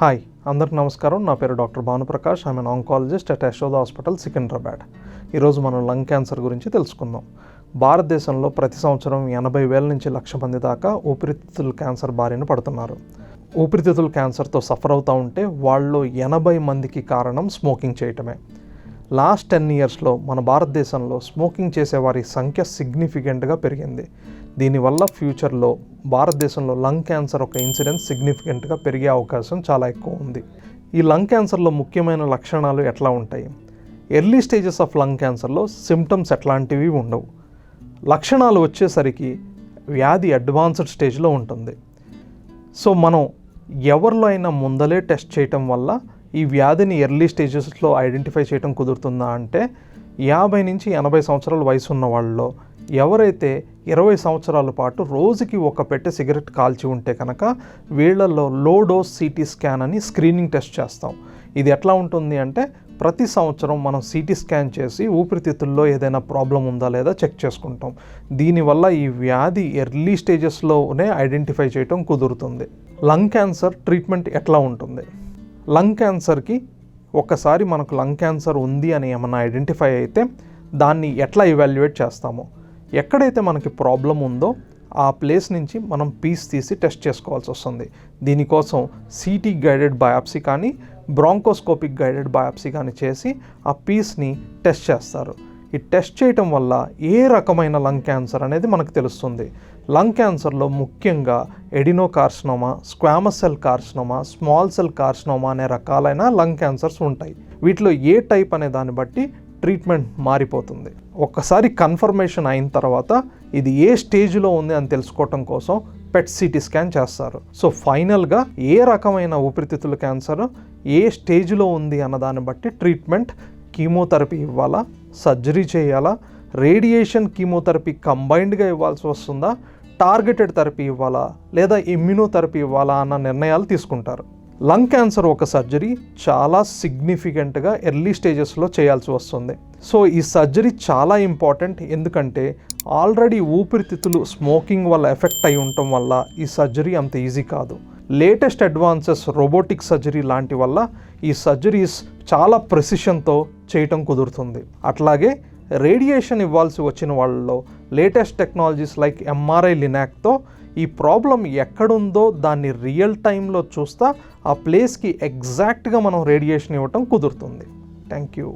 Hi అందరికి నమస్కారం. నా పేరు doctor Bhanuprakash. I am an oncologist at Yashoda hospital Secunderabad ఈరోజు మనం లంగ్ క్యాన్సర్ గురించి తెలుసుకుందాం. భారతదేశంలో ప్రతి సంవత్సరం ఎనభై వేల నుంచి లక్ష మంది దాకా ఊపిరితిత్తుల క్యాన్సర్ బారిన పడుతున్నారు. ఊపిరితిత్తుల క్యాన్సర్తో సఫర్ అవుతూ ఉంటే వాళ్ళు ఎనభై మందికి కారణం స్మోకింగ్ చేయటమే. లాస్ట్ టెన్ ఇయర్స్లో మన భారతదేశంలో స్మోకింగ్ చేసే వారి సంఖ్య సిగ్నిఫికెంట్గా పెరిగింది. దీనివల్ల ఫ్యూచర్లో భారతదేశంలో లంగ్ క్యాన్సర్ ఒక ఇన్సిడెన్స్ సిగ్నిఫికెంట్గా పెరిగే అవకాశం చాలా ఎక్కువ ఉంది. ఈ లంగ్ క్యాన్సర్లో ముఖ్యమైన లక్షణాలు ఎట్లా ఉంటాయి? ఎర్లీ స్టేజెస్ ఆఫ్ లంగ్ క్యాన్సర్లో సిమ్టమ్స్ ఎట్లాంటివి ఉండవు. లక్షణాలు వచ్చేసరికి వ్యాధి అడ్వాన్స్డ్ స్టేజ్లో ఉంటుంది. సో మనం ఎవరిలో అయినా ముందలే టెస్ట్ చేయటం వల్ల ఈ వ్యాధిని ఎర్లీ స్టేజెస్లో ఐడెంటిఫై చేయడం కుదురుతుందా అంటే యాభై నుంచి ఎనభై సంవత్సరాల వయసు ఉన్న వాళ్ళలో ఎవరైతే ఇరవై సంవత్సరాల పాటు రోజుకి ఒక పెట్టె సిగరెట్ కాల్చి ఉంటే కనుక వీళ్ళల్లో లో డోస్ సిటీ స్కాన్ అని స్క్రీనింగ్ టెస్ట్ చేస్తాం. ఇది ఎట్లా ఉంటుంది అంటే ప్రతి సంవత్సరం మనం సిటీ స్కాన్ చేసి ఊపిరితిత్తుల్లో ఏదైనా ప్రాబ్లం ఉందా లేదా చెక్ చేసుకుంటాం. దీనివల్ల ఈ వ్యాధి ఎర్లీ స్టేజెస్లోనే ఐడెంటిఫై చేయటం కుదురుతుంది. లంగ్ క్యాన్సర్ ట్రీట్మెంట్ ఎట్లా ఉంటుంది? లంగ్ క్యాన్సర్కి ఒకసారి మనకు లంగ్ క్యాన్సర్ ఉంది అని ఏమైనా ఐడెంటిఫై అయితే దాన్ని ఎట్లా ఇవాల్యుయేట్ చేస్తామో? ఎక్కడైతే మనకి ప్రాబ్లం ఉందో ఆ ప్లేస్ నుంచి మనం పీస్ తీసి టెస్ట్ చేసుకోవాల్సి వస్తుంది. దీనికోసం సిటీ గైడెడ్ బయాప్సీ కానీ బ్రాంకోస్కోపిక్ గైడెడ్ బయాప్సీ కానీ చేసి ఆ పీస్ని టెస్ట్ చేస్తారు. ఈ టెస్ట్ చేయటం వల్ల ఏ రకమైన లంగ్ క్యాన్సర్ అనేది మనకు తెలుస్తుంది? లంగ్ క్యాన్సర్లో ముఖ్యంగా adenocarcinoma squamous cell carcinoma small cell carcinoma అనే రకాలైన లంగ్ క్యాన్సర్స్ ఉంటాయి. వీటిలో ఏ టైప్ అనే దాన్ని బట్టి ట్రీట్మెంట్ మారిపోతుంది. ఒక్కసారి కన్ఫర్మేషన్ అయిన తర్వాత ఇది ఏ స్టేజ్లో ఉంది అని తెలుసుకోవటం కోసం పెట్ సిటీ స్కాన్ చేస్తారు. సో ఫైనల్గా ఏ రకమైన ఊపిరితిత్తుల క్యాన్సర్ ఏ స్టేజ్లో ఉంది అన్న దాన్ని బట్టి ట్రీట్మెంట్ కీమోథెరపీ ఇవ్వాలా సర్జరీ చేయాలా రేడియేషన్ కీమోథెరపీ కంబైన్డ్గా ఇవ్వాల్సి వస్తుందా టార్గెటెడ్ థెరపీ ఇవ్వాలా లేదా ఇమ్యూనోథెరపీ ఇవ్వాలా అన్న నిర్ణయాలు తీసుకుంటారు. లంగ్ క్యాన్సర్ ఒక సర్జరీ చాలా సిగ్నిఫికెంట్గా ఎర్లీ స్టేజెస్లో చేయాల్సి వస్తుంది. సో ఈ సర్జరీ చాలా ఇంపార్టెంట్ ఎందుకంటే ఆల్రెడీ ఊపిరితిత్తులు స్మోకింగ్ వల్ల ఎఫెక్ట్ అయి ఉండటం వల్ల ఈ సర్జరీ అంత ఈజీ కాదు. లేటెస్ట్ అడ్వాన్సెస్ రోబోటిక్ సర్జరీ లాంటి వల్ల ఈ సర్జరీస్ చాలా ప్రెసిషన్తో చేయటం కుదురుతుంది. అట్లాగే రేడియేషన్ ఇవ్వాల్సి వచ్చిన వాళ్ళలో లేటెస్ట్ టెక్నాలజీస్ లైక్ ఎంఆర్ఐ లినాక్తో ఈ ప్రాబ్లం ఎక్కడుందో దాన్ని రియల్ టైంలో చూస్తా ఆ ప్లేస్కి ఎగ్జాక్ట్గా మనం రేడియేషన్ ఇవ్వటం కుదురుతుంది. Thank you.